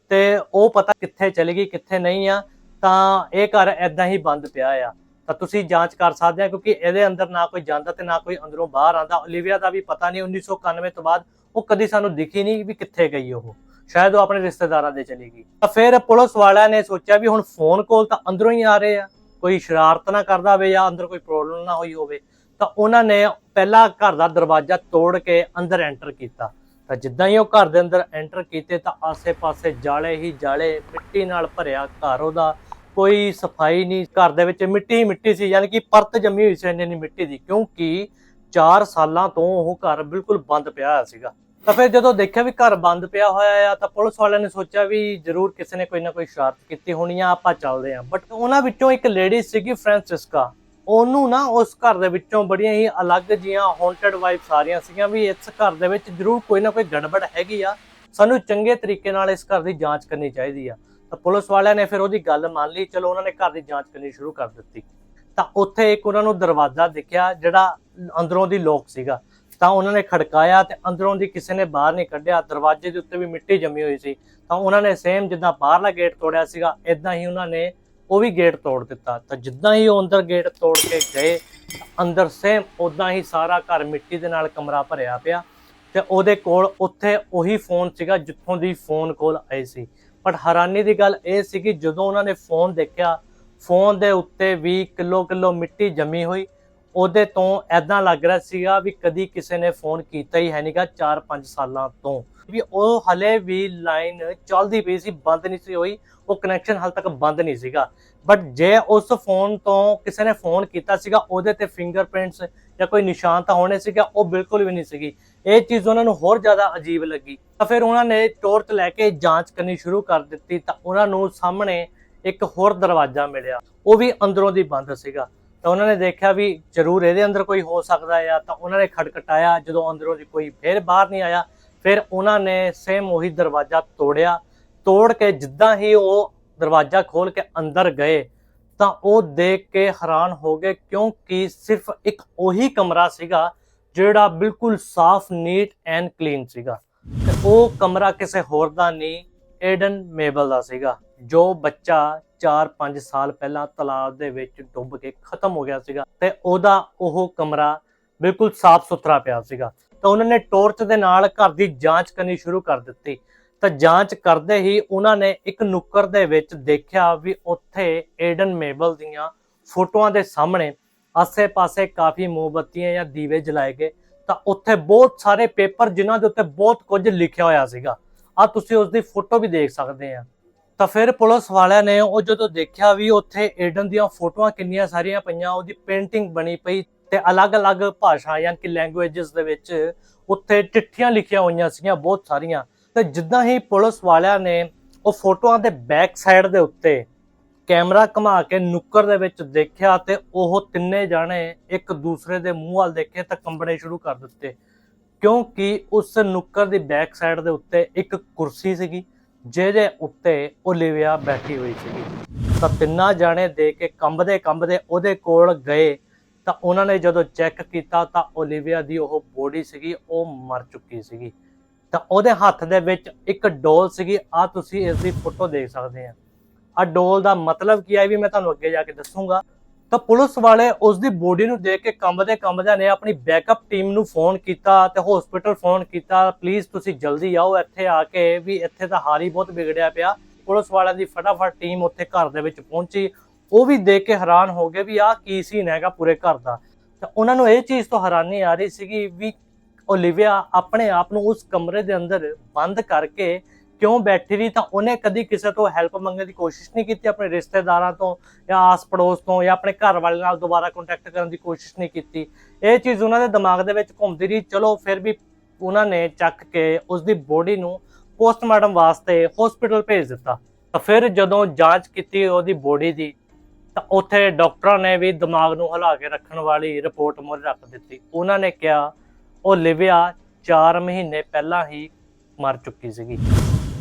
ਤੇ ਉਹ ਪਤਾ ਕਿੱਥੇ ਚਲੀ ਗਈ, ਕਿੱਥੇ ਨਹੀਂ ਆ, ਤਾਂ ਇਹ ਘਰ ਐਦਾਂ ਹੀ ਬੰਦ ਪਿਆ ਆ। ਤਾਂ ਤੁਸੀਂ ਜਾਂਚ ਕਰ ਸਕਦੇ ਆ, ਕਿਉਂਕਿ ਇਹਦੇ ਅੰਦਰ ਨਾ ਕੋਈ ਜਾਂਦਾ ਤੇ ਨਾ ਕੋਈ ਅੰਦਰੋਂ ਬਾਹਰ ਆਂਦਾ ਓਲੀਵੀਆ ਦਾ ਵੀ ਪਤਾ ਨਹੀਂ 1991 ਤੋਂ ਬਾਅਦ ਉਹ ਕਦੀ ਸਾਨੂੰ ਦਿਖੀ ਨਹੀਂ ਵੀ ਕਿੱਥੇ ਗਈ ਉਹ। ਸ਼ਾਇਦ ਉਹ ਆਪਣੇ ਰਿਸ਼ਤੇਦਾਰਾਂ ਦੇ ਚਲੀ ਗਈ। ਤਾਂ ਫਿਰ ਪੁਲਿਸ ਵਾਲਿਆਂ ਨੇ ਸੋਚਿਆ ਵੀ ਹੁਣ ਫੋਨ ਕਾਲ ਤਾਂ ਅੰਦਰੋਂ ਹੀ ਆ ਰਹੇ ਆ। ਕੋਈ ਸ਼ਰਾਰਤ ਨਾ ਕਰਦਾ ਹੋਵੇ ਜਾਂ ਅੰਦਰ ਕੋਈ ਪ੍ਰੋਬਲਮ ਨਾ ਹੋਈ ਹੋਵੇ। ਤਾਂ ਉਹਨਾਂ ਨੇ ਪਹਿਲਾ ਘਰ ਦਾ ਦਰਵਾਜ਼ਾ ਤੋੜ ਕੇ ਅੰਦਰ ਐਂਟਰ ਕੀਤਾ। ਤਾਂ ਜਿੱਦਾਂ ਹੀ ਉਹ ਘਰ ਦੇ ਅੰਦਰ ਐਂਟਰ ਕੀਤੇ ਤਾਂ ਆਸੇ-ਪਾਸੇ ਜਾਲੇ ਹੀ ਜਾਲੇ ਮਿੱਟੀ ਨਾਲ ਭਰਿਆ ਘਰ ਉਹਦਾ ਕੋਈ ਸਫ਼ਾਈ ਨਹੀਂ, ਘਰ ਦੇ ਵਿੱਚ ਮਿੱਟੀ ਹੀ ਮਿੱਟੀ ਸੀ, ਯਾਨੀ ਕਿ ਪਰਤ ਜੰਮੀ ਹੋਈ ਸੀ ਇੰਨੀ ਇੰਨੀ ਮਿੱਟੀ ਦੀ, ਕਿਉਂਕਿ 4 ਸਾਲਾਂ ਤੋਂ ਉਹ ਘਰ ਬਿਲਕੁਲ ਬੰਦ ਪਿਆ ਹੋਇਆ ਸੀਗਾ। ਤਾਂ ਫਿਰ ਜਦੋਂ ਦੇਖਿਆ ਵੀ ਘਰ ਬੰਦ ਪਿਆ ਹੋਇਆ ਆ, ਤਾਂ ਪੁਲਿਸ ਵਾਲਿਆਂ ਨੇ ਸੋਚਿਆ ਵੀ ਜ਼ਰੂਰ ਕਿਸੇ ਨੇ ਕੋਈ ਨਾ ਕੋਈ ਸ਼ਰਾਰਤ ਕੀਤੀ ਹੋਣੀ ਆ, ਆਪਾਂ ਚੱਲਦੇ ਆਂ। ਬਟ ਉਹਨਾਂ ਵਿੱਚੋਂ ਇੱਕ ਲੇਡੀ ਸੀਗੀ ਫ੍ਰਾਂਸਿਸਕਾ ਉਹਨੂੰ ਨਾ ਉਸ ਘਰ ਦੇ ਵਿੱਚੋਂ ਬੜੀਆਂ ਹੀ ਅਲੱਗ ਜੀਆਂ ਹੌਂਟਡ ਵਾਈਬਸ ਆ ਰਹੀਆਂ ਸੀਗੀਆਂ ਵੀ ਇਸ ਘਰ ਦੇ ਵਿੱਚ ਜ਼ਰੂਰ ਕੋਈ ਨਾ ਕੋਈ ਗੜਬੜ ਹੈਗੀ ਆ। ਸਾਨੂੰ ਚੰਗੇ ਤਰੀਕੇ ਨਾਲ ਇਸ ਘਰ ਦੀ ਜਾਂਚ ਕਰਨੀ ਚਾਹੀਦੀ ਆ। ਤਾਂ ਪੁਲਿਸ ਵਾਲਿਆਂ ਨੇ ਫਿਰ ਉਹਦੀ ਗੱਲ ਮੰਨ ਲਈ, ਚਲੋ ਉਹਨਾਂ ਨੇ ਘਰ ਦੀ ਜਾਂਚ ਕਰਨੀ ਸ਼ੁਰੂ ਕਰ ਦਿੱਤੀ। ਤਾਂ ਉੱਥੇ ਇੱਕ ਉਹਨਾਂ ਨੂੰ ਦਰਵਾਜ਼ਾ ਦਿਖਿਆ, ਜਿਹੜਾ ਅੰਦਰੋਂ ਦੀ ਲੋਕ ਸੀਗਾ। ਤਾਂ ਉਹਨਾਂ ਨੇ ਖੜਕਾਇਆ ਤੇ ਅੰਦਰੋਂ ਦੀ ਕਿਸੇ ਨੇ ਬਾਹਰ ਨਹੀਂ ਕੱਢਿਆ, ਦਰਵਾਜ਼ੇ ਦੇ ਉੱਤੇ ਵੀ ਮਿੱਟੀ ਜੰਮੀ ਹੋਈ ਸੀ। ਤਾਂ ਉਹਨਾਂ ਨੇ ਸੇਮ ਜਿੱਦਾਂ ਬਾਹਰਲਾ ਗੇਟ ਤੋੜਿਆ ਸੀਗਾ ਇਦਾਂ ਹੀ ਉਹਨਾਂ ਨੇ ਉਹ ਵੀ ਗੇਟ ਤੋੜ ਦਿੱਤਾ। ਤਾਂ ਜਿੱਦਾਂ ਹੀ ਉਹ ਅੰਦਰ ਗੇਟ ਤੋੜ ਕੇ ਗਏ, ਅੰਦਰ ਸੇਮ ਉਦਾਂ ਹੀ ਸਾਰਾ ਘਰ ਮਿੱਟੀ ਦੇ ਨਾਲ ਕਮਰਾ ਭਰਿਆ ਪਿਆ ਤੇ ਉਹਦੇ ਕੋਲ ਉੱਥੇ ਉਹੀ ਫੋਨ ਸੀਗਾ, ਜਿੱਥੋਂ ਦੀ ਫੋਨ ਕੋਲ ਆਈ ਸੀ। ਪਰ ਹੈਰਾਨੀ ਦੀ ਗੱਲ ਇਹ ਸੀ ਕਿ ਜਦੋਂ ਉਹਨਾਂ ਨੇ ਫੋਨ ਦੇਖਿਆ ਫੋਨ ਦੇ ਉੱਤੇ ਵੀ ਕਿਲੋ ਕਿਲੋ ਮਿੱਟੀ ਜੰਮੀ ਹੋਈ। ਉਹਦੇ ਤੋਂ ਐਦਾਂ ਲੱਗ ਰਿਹਾ ਸੀਗਾ ਵੀ ਕਦੀ ਕਿਸੇ ਨੇ ਫੋਨ ਕੀਤਾ ਹੀ ਹੈ ਨਹੀਂਗਾ 4-5 ਸਾਲਾਂ ਤੋਂ। ਵੀ ਉਹ ਹਲੇ ਵੀ ਲਾਈਨ ਚੱਲਦੀ ਪਈ ਸੀ, ਬੰਦ ਨਹੀਂ ਸੀ ਹੋਈ, ਉਹ ਕਨੈਕਸ਼ਨ ਹਾਲ ਤੱਕ ਬੰਦ ਨਹੀਂ ਸੀਗਾ। ਬਟ ਜੇ ਉਸ ਫੋਨ ਤੋਂ ਕਿਸੇ ਨੇ ਫੋਨ ਕੀਤਾ ਸੀਗਾ, ਉਹਦੇ ਤੇ ਫਿੰਗਰਪ੍ਰਿੰਟਸ ਜਾਂ ਕੋਈ ਨਿਸ਼ਾਨ ਤਾਂ ਹੋਣੇ ਸੀਗਾ, ਉਹ ਬਿਲਕੁਲ ਵੀ ਨਹੀਂ ਸੀਗੀ। ਇਹ ਚੀਜ਼ ਉਹਨਾਂ ਨੂੰ ਹੋਰ ਜ਼ਿਆਦਾ ਅਜੀਬ ਲੱਗੀ। ਤਾਂ ਫਿਰ ਉਹਨਾਂ ਨੇ ਟੋਰਚ ਲੈ ਕੇ ਜਾਂਚ ਕਰਨੀ ਸ਼ੁਰੂ ਕਰ ਦਿੱਤੀ ਤਾਂ ਉਹਨਾਂ ਨੂੰ ਸਾਹਮਣੇ ਇੱਕ ਹੋਰ ਦਰਵਾਜ਼ਾ ਮਿਲਿਆ। ਉਹ ਵੀ ਅੰਦਰੋਂ ਦੀ ਬੰਦ ਸੀਗਾ। ਤਾਂ ਉਹਨਾਂ ਨੇ ਦੇਖਿਆ ਵੀ ਜ਼ਰੂਰ ਇਹਦੇ ਅੰਦਰ ਕੋਈ ਹੋ ਸਕਦਾ ਆ ਤਾਂ ਉਹਨਾਂ ਨੇ ਖੜਕਟਾਇਆ ਜਦੋਂ ਅੰਦਰੋਂ ਦੀ ਕੋਈ ਫਿਰ ਬਾਹਰ ਨਹੀਂ ਆਇਆ, ਫਿਰ ਉਹਨਾਂ ਨੇ ਸੇਮ ਉਹੀ ਦਰਵਾਜ਼ਾ ਤੋੜਿਆ। ਤੋੜ ਕੇ ਜਿੱਦਾਂ ਹੀ ਉਹ ਦਰਵਾਜ਼ਾ ਖੋਲ ਕੇ ਅੰਦਰ ਗਏ ਤਾਂ ਉਹ ਦੇਖ ਕੇ ਹੈਰਾਨ ਹੋ ਗਏ ਕਿਉਂਕਿ ਸਿਰਫ ਇੱਕ ਉਹੀ ਕਮਰਾ ਸੀਗਾ ਜਿਹੜਾ ਬਿਲਕੁਲ ਸਾਫ਼ ਨੀਟ ਐਂਡ ਕਲੀਨ ਸੀਗਾ। ਤੇ ਉਹ ਕਮਰਾ ਕਿਸੇ ਹੋਰ ਦਾ ਨਹੀਂ ਏਡਨ ਮੇਬਲ ਦਾ ਸੀਗਾ, ਜੋ ਬੱਚਾ 4-5 ਸਾਲ ਪਹਿਲਾਂ ਤਲਾਬ ਦੇ ਵਿੱਚ ਡੁੱਬ ਕੇ ਖਤਮ ਹੋ ਗਿਆ ਸੀਗਾ ਤੇ ਉਹਦਾ ਉਹ ਕਮਰਾ ਬਿਲਕੁਲ ਸਾਫ਼ ਸੁਥਰਾ ਪਿਆ ਸੀਗਾ। ਤਾਂ ਉਹਨਾਂ ਨੇ ਟੋਰਚ ਦੇ ਨਾਲ ਘਰ ਦੀ ਜਾਂਚ ਕਰਨੀ ਸ਼ੁਰੂ ਕਰ ਦਿੱਤੀ। ਤਾਂ ਜਾਂਚ ਕਰਦੇ ਹੀ ਉਹਨਾਂ ਨੇ ਇੱਕ ਨੁੱਕਰ ਦੇ ਵਿੱਚ ਦੇਖਿਆ ਵੀ ਉੱਥੇ ਏਡਨ ਮੇਬਲ ਦੀਆਂ ਫੋਟੋਆਂ ਦੇ ਸਾਹਮਣੇ ਆਸੇ-ਪਾਸੇ ਕਾਫੀ ਮੋਮਬੱਤੀਆਂ ਜਾਂ ਦੀਵੇ ਜਲਾਏ ਗਏ, ਤਾਂ ਉੱਥੇ ਬਹੁਤ ਸਾਰੇ ਪੇਪਰ ਜਿਨ੍ਹਾਂ ਦੇ ਉੱਤੇ ਬਹੁਤ ਕੁਝ ਲਿਖਿਆ ਹੋਇਆ ਸੀਗਾ। ਆ ਤੁਸੀਂ ਉਸ ਦੀ ਫੋਟੋ ਵੀ ਦੇਖ ਸਕਦੇ ਆ। ਤਾਂ ਫਿਰ ਪੁਲਿਸ ਵਾਲਿਆਂ ਨੇ ਉਹ ਜਦੋਂ ਦੇਖਿਆ ਵੀ ਉੱਥੇ ਏਡਨ ਦੀਆਂ ਫੋਟੋਆਂ ਕਿੰਨੀਆਂ ਸਾਰੀਆਂ ਪਈਆਂ, ਉਹਦੀ ਪੇਂਟਿੰਗ ਬਣੀ ਪਈ ਤੇ ਅਲੱਗ-ਅਲੱਗ ਭਾਸ਼ਾ ਯਾਨੀ ਕਿ ਲੈਂਗੁਏਜਸ ਦੇ ਵਿੱਚ ਉੱਥੇ ਚਿੱਠੀਆਂ ਲਿਖੀਆਂ ਹੋਈਆਂ ਸੀਗੀਆਂ ਬਹੁਤ ਸਾਰੀਆਂ। ਤੇ ਜਿੱਦਾਂ ਹੀ ਪੁਲਿਸ ਵਾਲਿਆਂ ਨੇ ਉਹ ਫੋਟੋਆਂ ਦੇ ਬੈਕ ਸਾਈਡ ਦੇ ਉੱਤੇ ਕੈਮਰਾ ਘੁਮਾ ਕੇ ਨੁੱਕਰ ਦੇ ਵਿੱਚ ਦੇਖਿਆ ਤੇ ਉਹ ਤਿੰਨੇ ਜਾਣੇ ਇੱਕ ਦੂਸਰੇ ਦੇ ਮੂੰਹ ਵੱਲ ਦੇਖੇ ਤਾਂ ਕੰਬਣੇ ਸ਼ੁਰੂ ਕਰ ਦਿੱਤੇ। ਕਿਉਂਕਿ ਉਸ ਨੁੱਕਰ ਦੀ ਬੈਕ ਸਾਈਡ ਦੇ ਉੱਤੇ ਇੱਕ ਕੁਰਸੀ ਸੀਗੀ, ਜਿਹਦੇ ਉੱਤੇ ਓਲੀਵੀਆ ਬੈਠੀ ਹੋਈ ਸੀਗੀ। ਤਾਂ ਤਿੰਨਾਂ ਜਾਣੇ ਦੇ ਕੇ ਕੰਬਦੇ ਕੰਬਦੇ ਉਹਦੇ ਕੋਲ ਗਏ ਤਾਂ ਉਹਨਾਂ ਨੇ ਜਦੋਂ ਚੈੱਕ ਕੀਤਾ ਤਾਂ ਓਲੀਵੀਆ ਦੀ ਉਹ ਬੋਡੀ ਸੀਗੀ, ਉਹ ਮਰ ਚੁੱਕੀ ਸੀਗੀ। ਤਾਂ ਉਹਦੇ ਹੱਥ ਦੇ ਵਿੱਚ ਇੱਕ ਡੋਲ ਸੀਗੀ ਆ ਤੁਸੀਂ ਇਸ ਦੀ ਫੋਟੋ ਦੇਖ ਸਕਦੇ ਆ। ਆ ਡੋਲ ਦਾ ਮਤਲਬ ਕੀ ਹੈ ਵੀ ਮੈਂ ਤੁਹਾਨੂੰ ਅੱਗੇ ਜਾ ਕੇ ਦੱਸੂਗਾ। ਤਾਂ ਪੁਲਿਸ ਵਾਲੇ ਉਸ ਦੀ ਬੋਡੀ ਨੂੰ ਦੇਖ ਕੇ ਕੰਬਦੇ ਕੰਬਦੇ ਨੇ ਆਪਣੀ ਬੈਕਅਪ ਟੀਮ ਨੂੰ ਫੋਨ ਕੀਤਾ ਤੇ ਹਸਪੀਟਲ ਫੋਨ ਕੀਤਾ ਪਲੀਜ਼ ਤੁਸੀਂ ਜਲਦੀ ਆਓ ਇੱਥੇ ਆ ਕੇ, ਵੀ ਇੱਥੇ ਤਾਂ ਹਾਲ ਹੀ ਬਹੁਤ ਵਿਗੜਿਆ ਪਿਆ। ਪੁਲਿਸ ਵਾਲਿਆਂ ਦੀ ਫਟਾਫਟ ਟੀਮ ਉੱਥੇ ਘਰ ਦੇ ਵਿੱਚ ਪਹੁੰਚੀ। ਉਹ ਵੀ ਦੇਖ ਕੇ ਹੈਰਾਨ ਹੋ ਗਏ ਵੀ ਆਹ ਕੀ ਸੀਨ ਹੈਗਾ ਪੂਰੇ ਘਰ ਦਾ। ਤਾਂ ਉਹਨਾਂ ਨੂੰ ਇਹ ਚੀਜ਼ ਤੋਂ ਹੈਰਾਨੀ ਆ ਰਹੀ ਸੀਗੀ ਵੀ ਓਲੀਵੀਆ ਆਪਣੇ ਆਪ ਨੂੰ ਉਸ ਕਮਰੇ ਦੇ ਅੰਦਰ ਬੰਦ ਕਰਕੇ ਕਿਉਂ ਬੈਠੀ ਰਹੀ? ਤਾਂ ਉਹਨੇ ਕਦੀ ਕਿਸੇ ਤੋਂ ਹੈਲਪ ਮੰਗਣ ਦੀ ਕੋਸ਼ਿਸ਼ ਨਹੀਂ ਕੀਤੀ, ਆਪਣੇ ਰਿਸ਼ਤੇਦਾਰਾਂ ਤੋਂ ਜਾਂ ਆਸ ਪੜੋਸ ਤੋਂ ਜਾਂ ਆਪਣੇ ਘਰ ਵਾਲੇ ਨਾਲ ਦੁਬਾਰਾ ਕੰਟੈਕਟ ਕਰਨ ਦੀ ਕੋਸ਼ਿਸ਼ ਨਹੀਂ ਕੀਤੀ। ਇਹ ਚੀਜ਼ ਉਹਨਾਂ ਦੇ ਦਿਮਾਗ ਦੇ ਵਿੱਚ ਘੁੰਮਦੀ ਰਹੀ। ਚਲੋ, ਫਿਰ ਵੀ ਉਹਨਾਂ ਨੇ ਚੱਕ ਕੇ ਉਸ ਦੀ ਬੋਡੀ ਨੂੰ ਪੋਸਟਮਾਰਟਮ ਵਾਸਤੇ ਹਸਪੀਟਲ ਭੇਜ ਦਿੱਤਾ। ਤਾਂ ਫਿਰ ਜਦੋਂ ਜਾਂਚ ਕੀਤੀ ਉਹਦੀ ਬੋਡੀ ਦੀ, ਤਾਂ ਉੱਥੇ ਡਾਕਟਰਾਂ ਨੇ ਵੀ ਦਿਮਾਗ ਨੂੰ ਹਿਲਾ ਕੇ ਰੱਖਣ ਵਾਲੀ ਰਿਪੋਰਟ ਮੁੱਢ ਰੱਖ ਦਿੱਤੀ। ਉਹਨਾਂ ਨੇ ਕਿਹਾ, ਉਹ ਲਿਵਿਆ 4 ਮਹੀਨੇ ਪਹਿਲਾਂ ਹੀ ਮਰ ਚੁੱਕੀ ਸੀਗੀ।